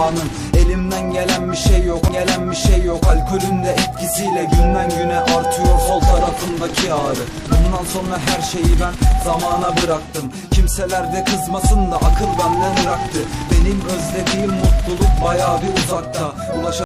anın Elimden gelen bir şey yok gelen bir şey yok. Alkolün de etkisiyle günden güne artıyor sol tarafımdaki ağrı. Bundan sonra her şeyi ben zamana bıraktım. Kimseler de kızmasın da akıl benden bıraktı. Benim özlediğim mutluluk bayağı bir uzakta. Ulaşa